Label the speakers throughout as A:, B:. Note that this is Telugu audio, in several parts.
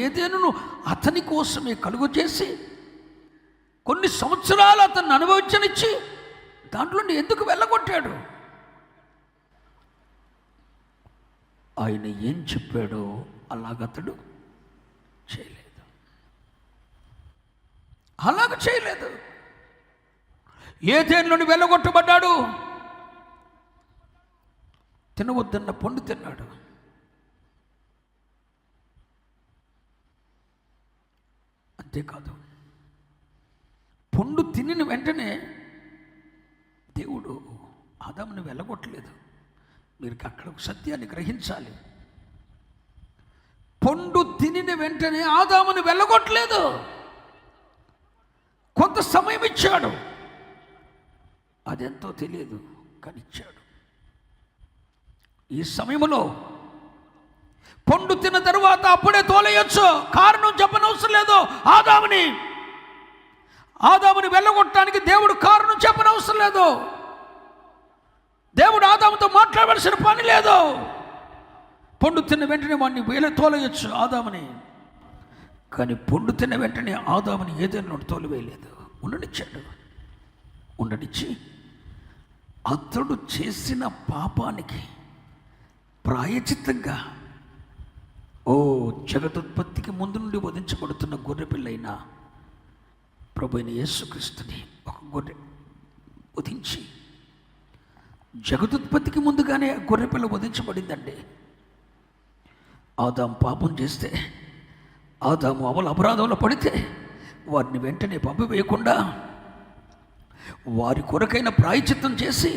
A: ఏదేను అతని కోసమే కలుగు చేసి కొన్ని సంవత్సరాలు అతన్ని అనుభవించనిచ్చి దాంట్లో ఎందుకు వెళ్ళగొట్టాడు? ఆయన ఏం చెప్పాడో అలాగతడు చేయలేదు. అలాగ చేయలేదు. ఏ నుండి వెళ్ళగొట్టబడ్డాడు? తినవద్దన్న పండు తిన్నాడు. అంతేకాదు పండు తినిన వెంటనే దేవుడు ఆదాముని వెళ్ళగొట్టలేదు. మీరు అక్కడ ఒక సత్యాన్ని గ్రహించాలి. పండు తినిన వెంటనే ఆదాముని వెళ్ళగొట్టలేదు. కొంత సమయం ఇచ్చాడు. అదెంతో తెలియదు కానీ ఇచ్చాడు. ఈ సమయంలో పండు తిన్న తరువాత అప్పుడే తోలేయచ్చు. కారణం చెప్పనవసరం లేదు. ఆదాముని ఆదాముని వెళ్ళగొట్టడానికి దేవుడు కారణం చెప్పనవసరం లేదు. దేవుడు ఆదాముతో మాట్లాడవలసిన పని లేదు. పండు తిన్న వెంటనే వాడిని వేల తోలయొచ్చు ఆదాముని. కానీ పండు తిన్న వెంటనే ఆదాముని ఏదైనా తోలివేయలేదు. ఉండనిచ్చాడు. ఉండనిచ్చి అతడు చేసిన పాపానికి ప్రాయచిత్తంగా ఓ జగదుత్పత్తికి ముందు నుండి వధించబడుతున్న గొర్రెపిల్లైన ప్రభు అయిన యేసుక్రీస్తుని ఒక గొర్రె వధించి జగదుత్పత్తికి ముందుగానే గొర్రెపిల్ల వధించబడిందండి. ఆదాం పాపం చేస్తే ఆదాము అవల అపరాధంలో పడితే వారిని వెంటనే పంపివేయకుండా వారి కొరకైన ప్రాయచిత్తం చేసి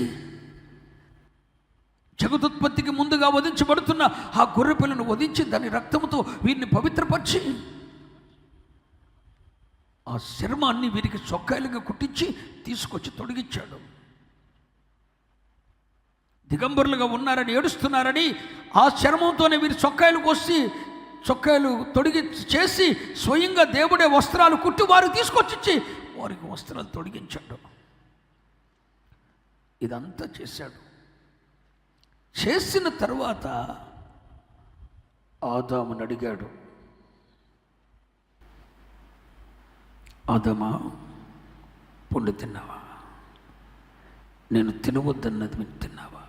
A: జగదుత్పత్తికి ముందుగా వధించబడుతున్న ఆ గొర్రె పిల్లను వధించి దాని రక్తంతో వీరిని పవిత్రపరిచి ఆ శర్మాన్ని వీరికి చొక్కాయలుగా కుట్టించి తీసుకొచ్చి తొడిగించాడు దిగంబరులుగా ఉన్నారని ఏడుస్తున్నారని ఆ చర్మంతోనే వీరి చొక్కాయలు కోసి చొక్కాయలు తొడిగి చేసి స్వయంగా దేవుడే వస్త్రాలు కుట్టి వారు తీసుకొచ్చిచ్చి వారికి వస్త్రాలు తొడిగించాడు. ఇదంతా చేశాడు. చేసిన తర్వాత ఆదాముని అడిగాడు ఆదామా పండు తిన్నావా? నేను తినవద్దన్నది మీరు తిన్నావా?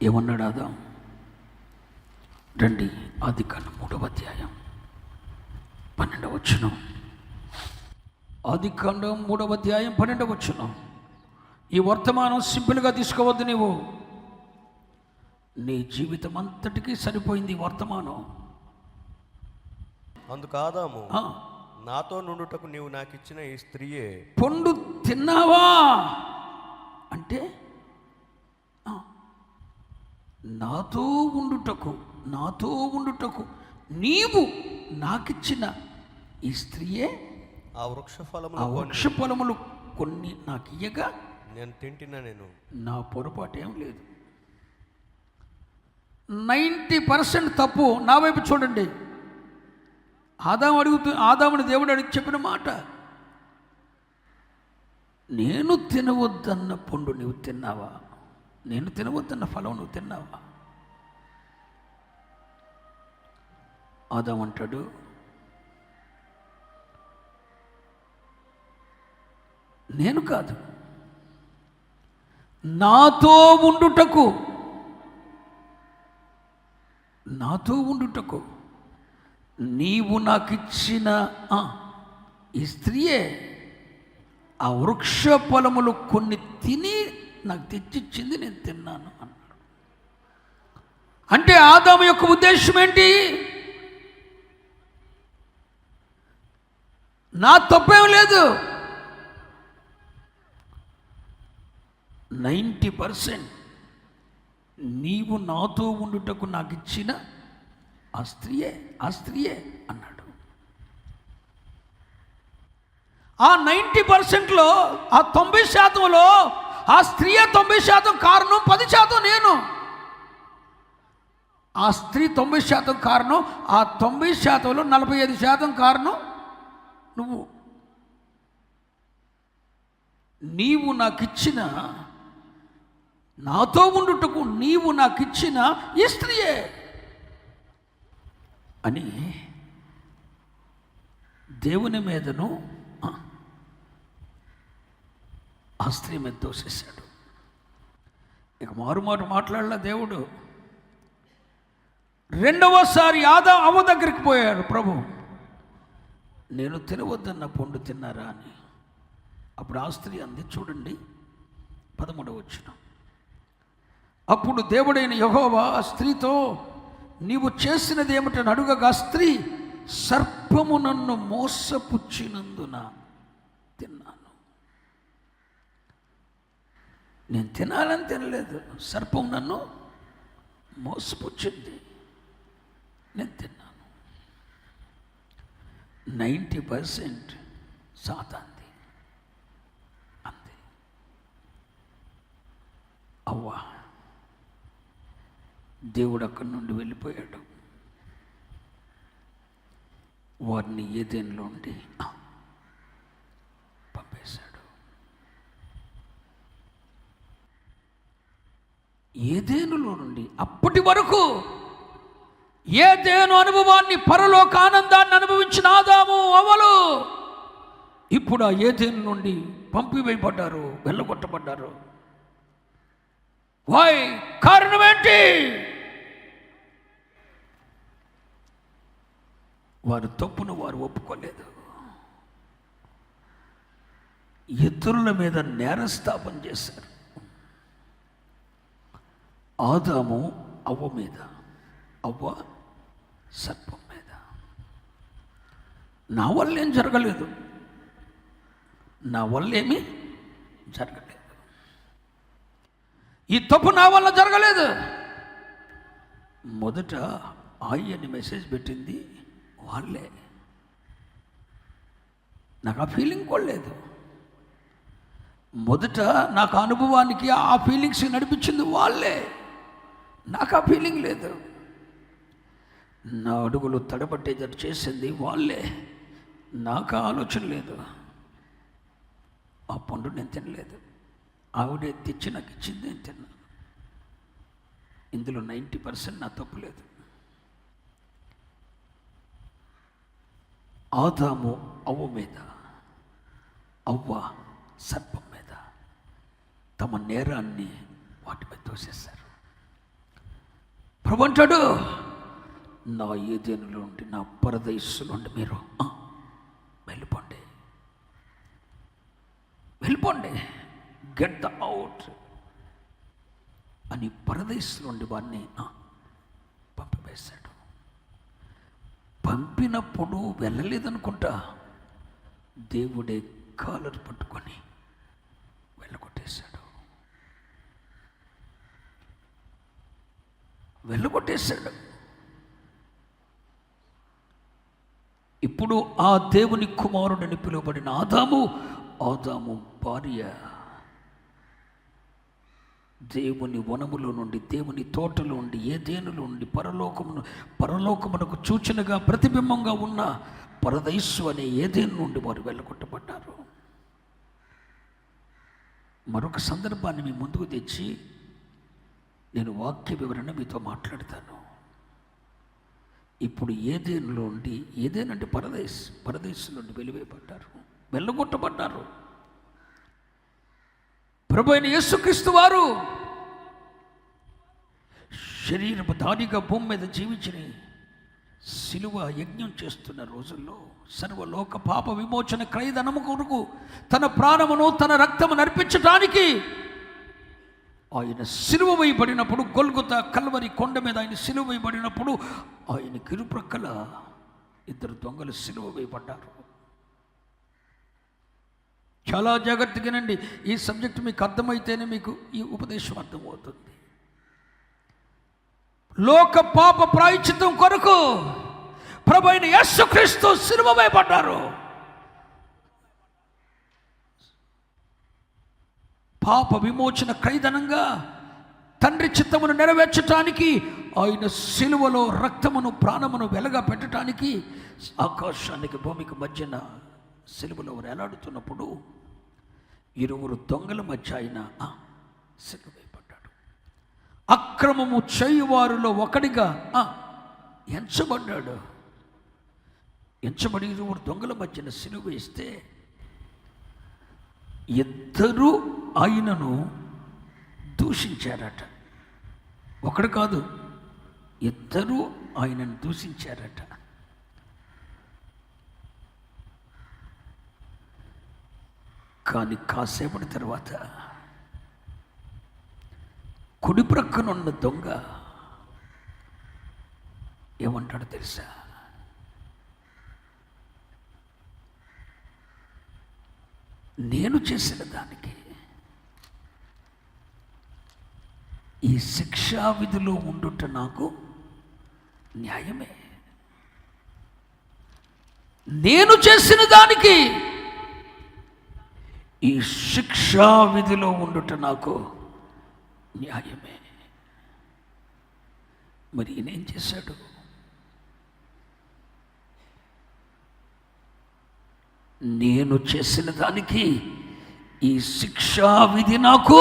A: ఏమన్నాడు ఆదాం? రండి ఆది కాలం మూడవ అధ్యాయం పన్నెండవ వచ్చినాం ఆది కాండం మూడవ అధ్యాయం పన్నెండవ వచ్చును ఈ వర్తమానం సింపుల్గా తీసుకోవద్దు నీవు. నీ జీవితం అంతటికీ సరిపోయింది వర్తమానం.
B: అందుకు ఆదాము
A: ఆ,
B: నాతో నుండుటకు నీవు నాకు ఇచ్చిన ఈ స్త్రీయే.
A: పండు తిన్నావా? అంటే నాతో ఉండుటకు నాతో ఉండుటకు నీవు నాకిచ్చిన ఈ స్త్రీయే
B: ఆ వృక్ష
A: ఆ
B: ఫలములు
A: వృక్ష ఫలములు కొన్ని నాకు ఇయ్యగా.
B: నేను తింటినా నేను?
A: నా పొరపాటు ఏం లేదు. నైంటీ పర్సెంట్ తప్పు నా వైపు చూడండి. ఆదాం అడుగుతూ ఆదాముని దేవుడు అడిగి చెప్పిన మాట. నేను తినవద్దన్న పండు నువ్వు తిన్నావా? నేను తినవద్దన్న ఫలం నువ్వు తిన్నావా? ఆదాం అంటాడు నేను కాదు. నాతో ఉండుటకు నాతో ఉండుటకు నీవు నాకిచ్చిన ఆ, ఈ స్త్రీయే ఆ వృక్ష పొలములు కొన్ని తిని నాకు తెచ్చిచ్చింది నేను తిన్నాను అన్నాడు. అంటే ఆదాము యొక్క ఉద్దేశం ఏంటి? నా తప్పేం లేదు. నైంటీ పర్సెంట్ నీవు నాతో ఉండుటకు నాకు ఇచ్చిన ఆ స్త్రీయే ఆ స్త్రీయే అన్నాడు. ఆ నైంటీ పర్సెంట్లో ఆ తొంభై శాతంలో ఆ స్త్రీయే తొంభై శాతం కారణం పది శాతం నేను. ఆ స్త్రీ తొంభై శాతం కారణం ఆ తొంభై శాతంలో నలభై ఐదు శాతం కారణం నువ్వు. నీవు నాకు ఇచ్చిన నాతో ఉండుటకు నీవు నాకు ఇచ్చిన ఈ స్త్రీయే అని దేవుని మీదను ఆ, స్త్రీ మీద దోషేశాడు ఇక మారుమారు మాట్లాడలే దేవుడు. రెండవసారి ఆదా అవ్వ దగ్గరికి పోయాడు ప్రభు. నేను తినవద్దన్న పండు తిన్నారా అని. అప్పుడు ఆ స్త్రీ అంది చూడండి పదమూడవ వచ్చినాం అప్పుడు దేవుడైన యహోవా ఆ స్త్రీతో నీవు చేసినది ఏమిటని అడుగగా స్త్రీ సర్పము నన్ను మోసపుచ్చినందున తిన్నాను. నేను తినాలని తినలేదు. సర్పం నన్ను మోసపుచ్చింది. నేను తిన్నాను. నైంటీ పర్సెంట్ సాతాంది. అంతే. అవ్వా. దేవుడు అక్కడి నుండి వెళ్ళిపోయాడు. వారిని ఏదేనిలో ఉండి పంపేశాడు. ఏదేనులో నుండి? అప్పటి వరకు ఏదేను అనుభవాన్ని పరలోక ఆనందాన్ని అనుభవించిన ఆదాము అవలు ఇప్పుడు ఆ ఏదేను నుండి పంపివేయబడ్డారు వెళ్ళగొట్టబడ్డారు. వై కారణం ఏంటి? వారు తప్పును వారు ఒప్పుకోలేదు. ఇతరుల మీద నేరస్థాపన చేశారు. ఆదాము అవ్వ మీద అవ్వ సర్పం మీద. నా వల్ల ఏం జరగలేదు. నా వల్ల ఏమీ జరగలేదు. ఈ తప్పు నా వల్ల జరగలేదు. మొదట ఆయన్ని మెసేజ్ పెట్టింది వాళ్ళే. నాకు ఆ ఫీలింగ్ కూడా లేదు. మొదట నాకు అనుభవానికి ఆ ఫీలింగ్స్ నడిపించింది వాళ్ళే. నాకు ఆ ఫీలింగ్ లేదు. నా అడుగులు తడబట్టేటట్టు చేసింది వాళ్ళే. నాకు ఆలోచన లేదు. ఆ పండు నేను తినలేదు. ఆవిడే తెచ్చి నాకు ఇచ్చింది నేను తిన్నాను. ఇందులో నైంటీ పర్సెంట్ నా తప్పు లేదు. ఆదాము అవ్వ మీద అవ్వ సర్పం మీద తమ నేరాన్ని వాటి మీద తోసేశారు. ప్రభు అంటాడు నా ఏదేనులో ఉండి నా పరదయస్సు నుండి మీరు వెళ్ళిపోండి. వెళ్ళిపోండి. గెట్ ద అవుట్ అని పరదేశం ఉండి వారిని పంపివేశాడు. పంపినప్పుడు వెళ్ళలేదనుకుంటా. దేవుడే కాలర్ పట్టుకొని వెళ్ళగొట్టేశాడు. వెళ్ళగొట్టేశాడు. ఇప్పుడు ఆ దేవుని కుమారుడని పిలువబడిన ఆదాము ఆదాము భార్య దేవుని వనములో నుండి దేవుని తోటలో నుండి దేనులో నుండి పరలోకమును పరలోకమునకు సూచనగా ప్రతిబింబంగా ఉన్న పరదయస్సు అనే ఏదేను నుండి వారు వెళ్ళగొట్టబడ్డారు. మరొక సందర్భాన్ని మీ ముందుకు తెచ్చి నేను వాక్య వివరణ మీతో మాట్లాడతాను. ఇప్పుడు ఏదేనులో ఉండి ఏదేనంటే పరదేశ్ పరదేశం నుండి వెలివేయబడ్డారు వెళ్ళగొట్టబడ్డారు. ప్రభు అయిన యేసుక్రీస్తు వారు శరీరపు దానిగా భూమి మీద జీవించిన సిలువ యజ్ఞం చేస్తున్న రోజుల్లో సర్వలోక పాప విమోచన క్రయధనము కొరకు తన ప్రాణమును తన రక్తము నర్పించటానికి ఆయన సిలువ వేయబడినప్పుడు గొల్గుత కల్వరి కొండ మీద ఆయన సిలువ వేయబడినప్పుడు ఆయన కిరుప్రక్కల ఇద్దరు దొంగలు సిలువ వేయబడ్డారు. చాలా జాగ్రత్తగానండి ఈ సబ్జెక్ట్ మీకు అర్థమైతేనే మీకు ఈ ఉపదేశం అర్థమవుతుంది. లోక పాప ప్రాయచితం కొరకు ప్రభు అయిన యేసుక్రీస్తు సిలువ పడ్డారు. పాప విమోచన ఖైదనంగా తండ్రి చిత్తమును నెరవేర్చటానికి ఆయన సిలువలో రక్తమును ప్రాణమును వెలగా పెట్టడానికి ఆకాశానికి భూమికి మధ్యన సిలువలో వేలాడుతున్నప్పుడు ఇరువురు దొంగల మధ్య ఆయన ఆ, అక్రమము చేయువారిలో ఒకడిగా ఆ, ఎంచబడ్డాడు. ఎంచబడి ఇరువురు దొంగల మధ్యన సిలువ వేస్తే ఇద్దరు ఆయనను దూషించారట. ఒకడు కాదు ఇద్దరు ఆయనను దూషించారట. కానీ కాసేపటి తర్వాత కుడి ప్రక్కనున్న దొంగ ఏమంటాడో తెలుసా? నేను చేసిన దానికి ఈ శిక్షా విధిలో ఉండుట నాకు న్యాయమే. నేను చేసిన దానికి ఈ శిక్షా విధిలో ఉండుట నాకు న్యాయమే. మరి ఈయనేం చేశాడు? నేను చేసిన దానికి ఈ శిక్షా విధి నాకు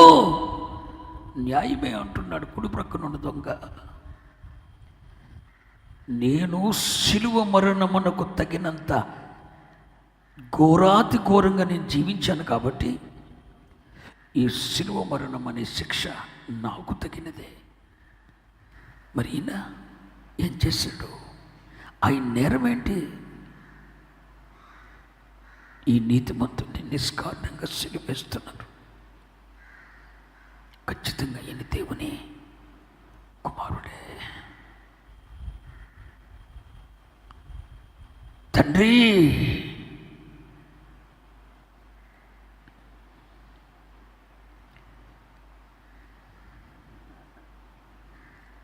A: న్యాయమే అంటున్నాడు కుడి ప్రక్కనున్న దొంగ. నేను శిలువ మరణమునకు తగినంత ఘోరాతి ఘోరంగా నేను జీవించాను కాబట్టి ఈ శిలువ మరణం అనే శిక్ష నాకు తగినదే. మరి ఈయన ఏం చేశాడు? ఆయన నేరం ఏంటి? ఈ నీతిమంతుడిని నిష్కారణంగా సిలివేస్తున్నారు. ఖచ్చితంగా ఈయన దేవుని కుమారుడే. తండ్రి!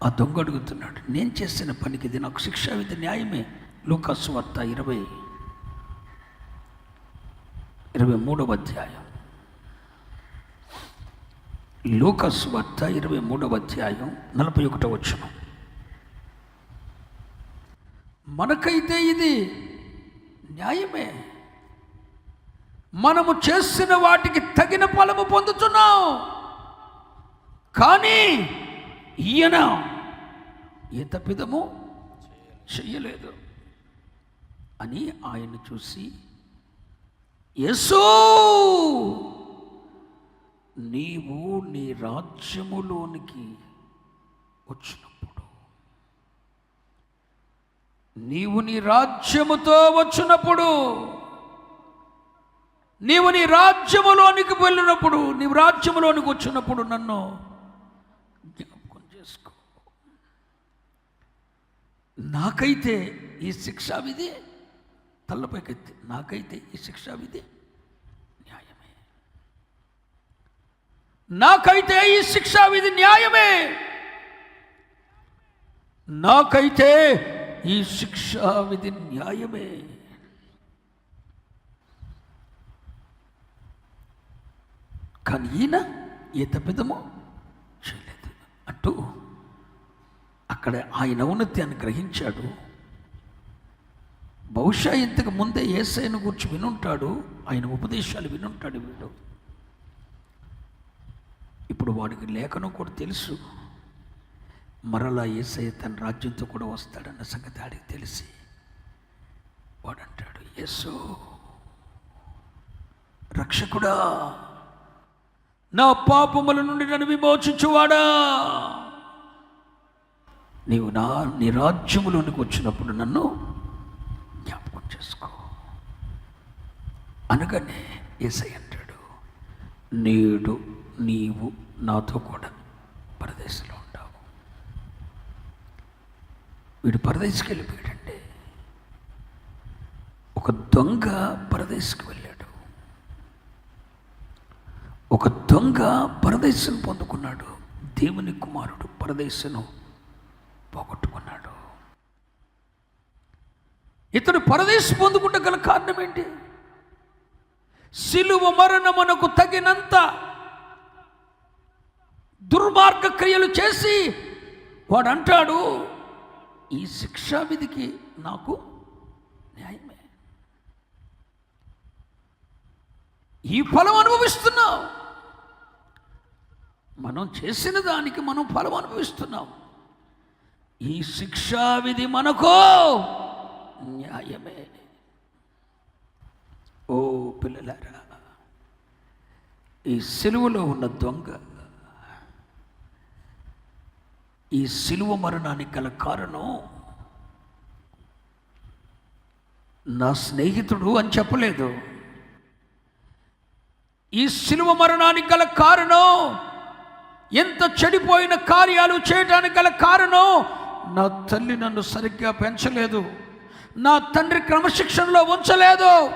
A: ఆ దొంగ అడుగుతున్నాడు నేను చేసిన పనికి ఇది నాకు శిక్ష విధి న్యాయమే. లూకాసు వార్త ఇరవై ఇరవై మూడవ అధ్యాయం. లూకాసు వార్త ఇరవై మూడవ అధ్యాయం నలభై ఒకటో వచ్చిన మనకైతే ఇది న్యాయమే. మనము చేసిన వాటికి తగిన ఫలము పొందుతున్నాం కానీ ఈయన ఏ తప్పిదము చెయ్యలేదు. అని ఆయన చూసి యేసు నీవు నీ రాజ్యములోనికి వచ్చినప్పుడు నీవు నీ రాజ్యముతో వచ్చినప్పుడు నీవు నీ రాజ్యములోనికి వెళ్ళినప్పుడు నీవు రాజ్యములోనికి వచ్చినప్పుడు నన్ను జ్ఞాపకం చేసుకో. నాకైతే ఈ శిక్షావిధి తల్లపైకెత్తి నాకైతే ఈ శిక్షావిధి న్యాయమే. నాకైతే ఈ శిక్షావిధి న్యాయమే. నాకైతే ఈ శిక్షావిధి న్యాయమే. కానీ ఈయన ఏ తప్పిదమో చేయలేదు. అంటూ అక్కడ ఆయన ఔన్నత్యాన్ని గ్రహించాడు. బహుశా ఇంతకు ముందే ఏసైను గురించి వినుంటాడు ఆయన ఉపదేశాలు వినుంటాడు వీడు. ఇప్పుడు వాడికి లేఖనం కూడా తెలుసు. మరలా ఏసై తన రాజ్యంతో కూడా వస్తాడన్న సంగతి ఆడికి తెలిసి వాడంటాడు యేసు రక్షకుడా నా పాపముల నుండి నన్ను విమోచించువాడా? నీవు నా నీ రాజ్యములోనికి వచ్చినప్పుడు నన్ను జ్ఞాపకం చేసుకో. అనగానే ఏసై అంటాడు నేడు నీవు నాతో కూడా పరదేశంలో ఉంటావు. వీడు పరదేశికి వెళ్ళిపోయాడండి ఒక దొంగ పరదేశికి వెళ్ళాడు. ఒక దొంగ పరదేశం పొందుకున్నాడు దేవుని కుమారుడు పరదేశను పోగొట్టుకున్నాడు. ఇతడు పరదేశం పొందుకుంట గల కారణం ఏంటి? సిలువ మరణమునకు తగినంత దుర్మార్గ క్రియలు చేసి వాడు అంటాడు ఈ శిక్షా విధికి నాకు న్యాయమే. ఈ ఫలం అనుభవిస్తున్నావు. మనం చేసిన దానికి మనం ఫలం అనుభవిస్తున్నాం. ఈ శిక్షా విధి మనకు న్యాయమే. ఓ పిల్లలారా ఈ సిలువలో ఉన్న దొంగ ఈ సిలువ మరణానికి గల కారణం నా స్నేహితుడు అని చెప్పలేదు. ఈ సిలువ మరణానికి గల కారణం ఎంత చెడిపోయిన కార్యాలు చేయడానికి గల కారణం నా తల్లి నన్ను సరిగ్గా పెంచలేదు. నా తండ్రి క్రమశిక్షణలో ఉంచలేదు.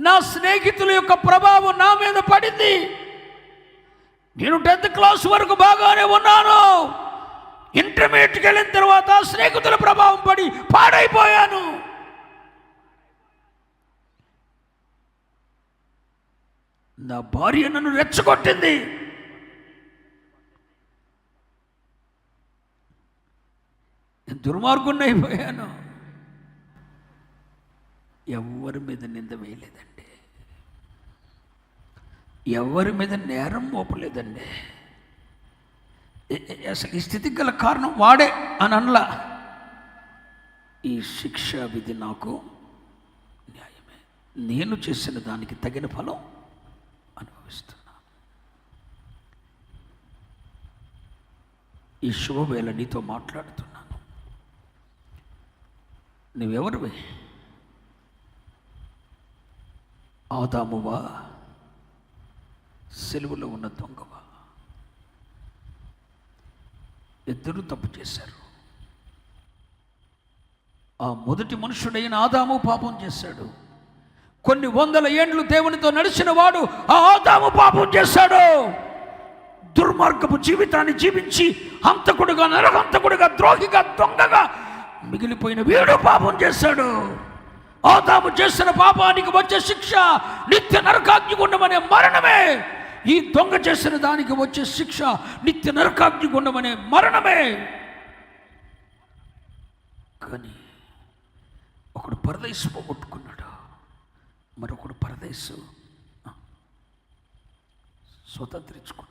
A: నా స్నేహితుల యొక్క ప్రభావం నా మీద పడింది. నేను టెన్త్ క్లాస్ వరకు బాగానే ఉన్నాను. ఇంటర్మీడియట్కి వెళ్ళిన తర్వాత స్నేహితుల ప్రభావం పడి పాడైపోయాను. నా భార్య నన్ను రెచ్చగొట్టింది. నేను దుర్మార్గుణ్ణి అయిపోయాను ఎవరి మీద నింద వేయలేదండి. ఎవరి మీద నేరం మోపలేదండి. అసలు ఈ స్థితికి గల కారణం వాడే అని అనలా. ఈ శిక్ష విధి నాకు న్యాయమే. నేను చేసిన దానికి తగిన ఫలం అనుభవిస్తున్నా. ఈ శుభవేళ నీతో మాట్లాడుతున్నాను నువ్వెవరివి ఆదామువా సెలువులో ఉన్న దొంగవా? ఇద్దరు తప్పు చేశారు. ఆ మొదటి మనుషుడైన ఆదాము పాపం చేశాడు. కొన్ని వందల ఏండ్లు దేవునితో నడిచిన వాడు ఆ ఆదాము పాపం చేశాడు. దుర్మార్గపు జీవితాన్ని జీవించి హంతకుడుగా నరహంతకుడుగా ద్రోహిగా దొంగగా మిగిలిపోయిన వీడు పాపం చేశాడు ఆదాము చేసిన పాపానికి వచ్చే శిక్ష నిత్య నరకాగ్నిగుండమనే మరణమే. ఈ దొంగ చేసిన దానికి వచ్చే శిక్ష నిత్య నరకాగ్నిగుండమనే మరణమే. కానీ ఒకడు పరదేశం పోగొట్టుకున్నాడు మరొకడు పరదేశం స్వతంత్రించుకున్నాడు?